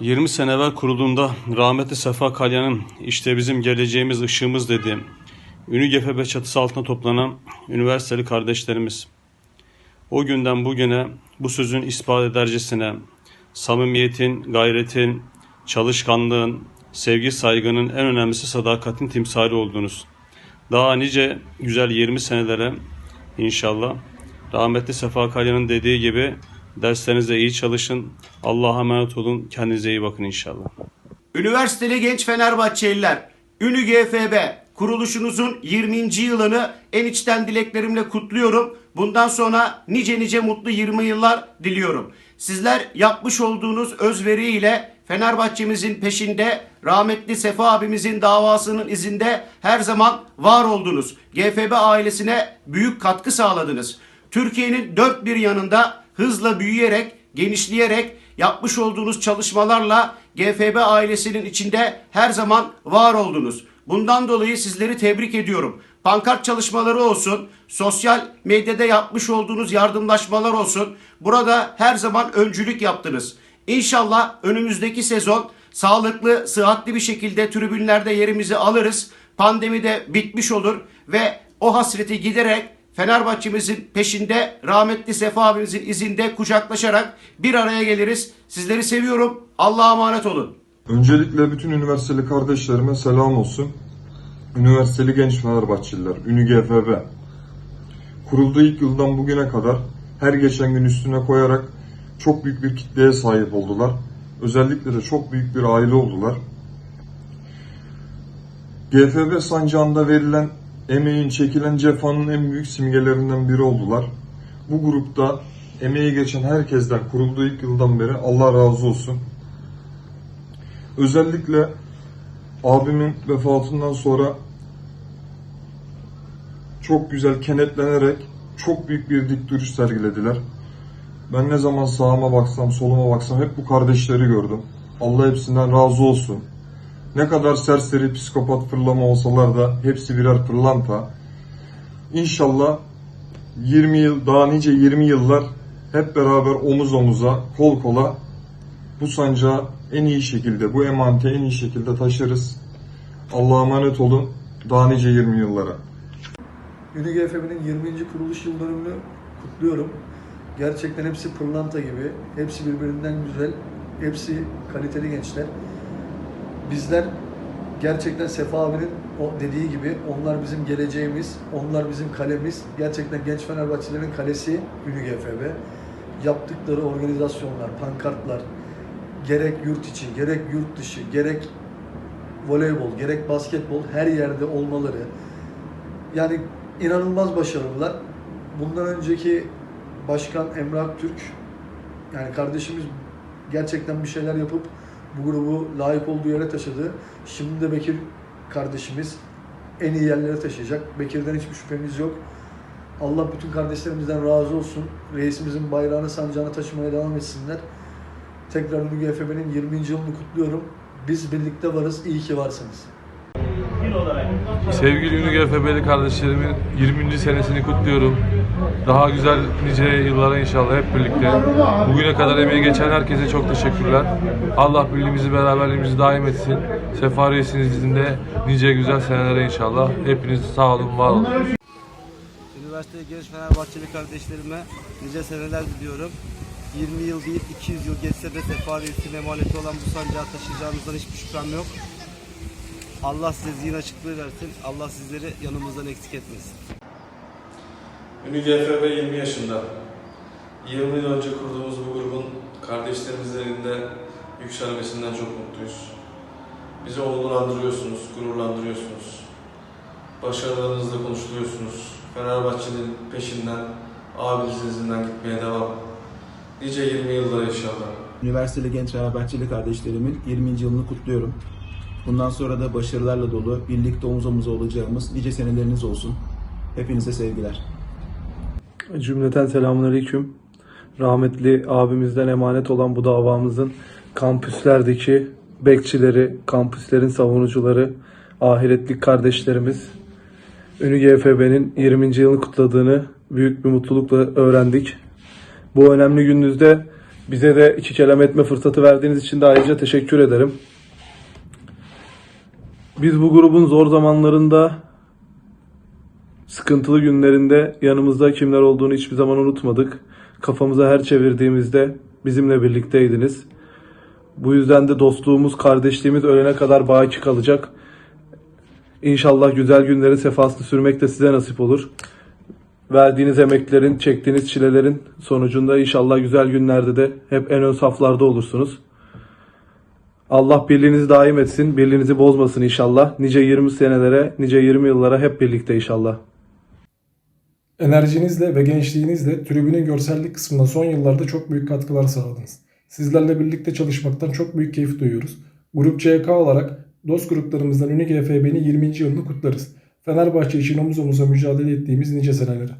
20 sene evvel kurulduğunda rahmetli Sefa Kalya'nın işte bizim geleceğimiz ışığımız dediği Ünü GFB çatısı altında toplanan üniversiteli kardeşlerimiz. O günden bugüne bu sözün ispat edercesine samimiyetin, gayretin, çalışkanlığın, sevgi saygının en önemlisi sadakatin timsali oldunuz. Daha nice güzel 20 senelere inşallah rahmetli Sefa Kalya'nın dediği gibi derslerinize iyi çalışın. Allah'a emanet olun. Kendinize iyi bakın inşallah. Üniversiteli genç Fenerbahçeliler, Ünü GFB kuruluşunuzun 20. yılını en içten dileklerimle kutluyorum. Bundan sonra nice nice mutlu 20 yıllar diliyorum. Sizler yapmış olduğunuz özveriyle Fenerbahçemizin peşinde rahmetli Sefa abimizin davasının izinde her zaman var oldunuz. GFB ailesine büyük katkı sağladınız. Türkiye'nin dört bir yanında hızla büyüyerek, genişleyerek yapmış olduğunuz çalışmalarla GFB ailesinin içinde her zaman var oldunuz. Bundan dolayı sizleri tebrik ediyorum. Pankart çalışmaları olsun, sosyal medyada yapmış olduğunuz yardımlaşmalar olsun. Burada her zaman öncülük yaptınız. İnşallah önümüzdeki sezon sağlıklı, sıhhatli bir şekilde tribünlerde yerimizi alırız. Pandemi de bitmiş olur ve o hasreti giderek Fenerbahçemizin peşinde rahmetli Sefa abimizin izinde kucaklaşarak bir araya geliriz. Sizleri seviyorum. Allah'a emanet olun. Öncelikle bütün üniversiteli kardeşlerime selam olsun. Üniversiteli genç Fenerbahçeliler, Ünü GFB. Kurulduğu ilk yıldan bugüne kadar her geçen gün üstüne koyarak çok büyük bir kitleye sahip oldular. Özellikle de çok büyük bir aile oldular. GFB sancağında verilen emeğin, çekilen cefanın en büyük simgelerinden biri oldular. Bu grupta emeği geçen herkesten kurulduğu ilk yıldan beri Allah razı olsun. Özellikle abimin vefatından sonra çok güzel kenetlenerek çok büyük bir dik duruş sergilediler. Ben ne zaman sağıma baksam, soluma baksam hep bu kardeşleri gördüm. Allah hepsinden razı olsun. Ne kadar serseri, psikopat, fırlama olsalar da hepsi birer pırlanta. İnşallah 20 yıl, daha nice 20 yıllar hep beraber omuz omuza, kol kola bu sancağı en iyi şekilde, bu emaneti en iyi şekilde taşırız. Allah'a emanet olun. Daha nice 20 yıllara. UNIGFB'nin 20. kuruluş yıl dönümünü kutluyorum. Gerçekten hepsi pırlanta gibi, hepsi birbirinden güzel, hepsi kaliteli gençler. Bizler gerçekten Sefa abinin o dediği gibi onlar bizim geleceğimiz, onlar bizim kalemiz. Gerçekten genç Fenerbahçelerin kalesi UNIGFB. Yaptıkları organizasyonlar, pankartlar, gerek yurt içi, gerek yurt dışı, gerek voleybol, gerek basketbol her yerde olmaları, yani inanılmaz başarılılar. Bundan önceki başkan Emrah Türk yani kardeşimiz gerçekten bir şeyler yapıp bu grubu layık olduğu yere taşıdı. Şimdi de Bekir kardeşimiz en iyi yerlere taşıyacak. Bekir'den hiçbir şüphemiz yok. Allah bütün kardeşlerimizden razı olsun. Reisimizin bayrağını sancağını taşımaya devam etsinler. Tekrar Ünlü GFB'nin 20. yılını kutluyorum. Biz birlikte varız. İyi ki varsınız. Sevgili Ünlü GFB'li kardeşlerimin 20. senesini kutluyorum. Daha güzel nice yıllara inşallah hep birlikte. Bugüne kadar emeği geçen herkese çok teşekkürler. Allah birliğimizi, beraberliğimizi daim etsin. Sefa Reis'in izinde nice güzel senelere inşallah. Hepiniz sağ olun, var olun. Üniversite genç Fenerbahçeli kardeşlerime nice seneler diliyorum. 20 yıl değil 200 yıl geçse de Sefa emaneti olan bu sancağı taşıyacağınızdan hiçbir şüphem yok. Allah size zihin açıklığı versin. Allah sizleri yanımızdan eksik etmesin. Ünlü GFB 20 yaşında. 20 yıl önce kurduğumuz bu grubun kardeşlerimizin elinde yükselmesinden çok mutluyuz. Bizi onurlandırıyorsunuz, gururlandırıyorsunuz. Başarılarınızla konuşuluyorsunuz. Fenerbahçe'nin peşinden, abinizin izinden gitmeye devam. Nice 20 yıllar inşallah. Üniversiteli genç Fenerbahçeli kardeşlerimin 20. yılını kutluyorum. Bundan sonra da başarılarla dolu, birlikte omuz omuza olacağımız nice seneleriniz olsun. Hepinize sevgiler. Cümleten selamünaleyküm. Rahmetli abimizden emanet olan bu davamızın kampüslerdeki bekçileri, kampüslerin savunucuları, ahiretlik kardeşlerimiz Ünü GFB'nin 20. yılını kutladığını büyük bir mutlulukla öğrendik. Bu önemli gününüzde Bize de iki kelam etme fırsatı verdiğiniz için de ayrıca teşekkür ederim. Biz bu grubun zor zamanlarında, sıkıntılı günlerinde yanımızda kimler olduğunu hiçbir zaman unutmadık. Kafamıza her çevirdiğimizde bizimle birlikteydiniz. Bu yüzden de dostluğumuz, kardeşliğimiz ölene kadar baki kalacak. İnşallah güzel günlerin sefasını sürmek de size nasip olur. Verdiğiniz emeklerin, çektiğiniz çilelerin sonucunda inşallah güzel günlerde de hep en ön saflarda olursunuz. Allah birliğinizi daim etsin, birliğinizi bozmasın inşallah. Nice 20 senelere, nice 20 yıllara hep birlikte inşallah. Enerjinizle ve gençliğinizle tribünün görsellik kısmına son yıllarda çok büyük katkılar sağladınız. Sizlerle birlikte çalışmaktan çok büyük keyif duyuyoruz. Grup CK olarak dost gruplarımızdan Ünlü GFB'nin 20. yılını kutlarız. Fenerbahçe için omuz omuza mücadele ettiğimiz nice senelere.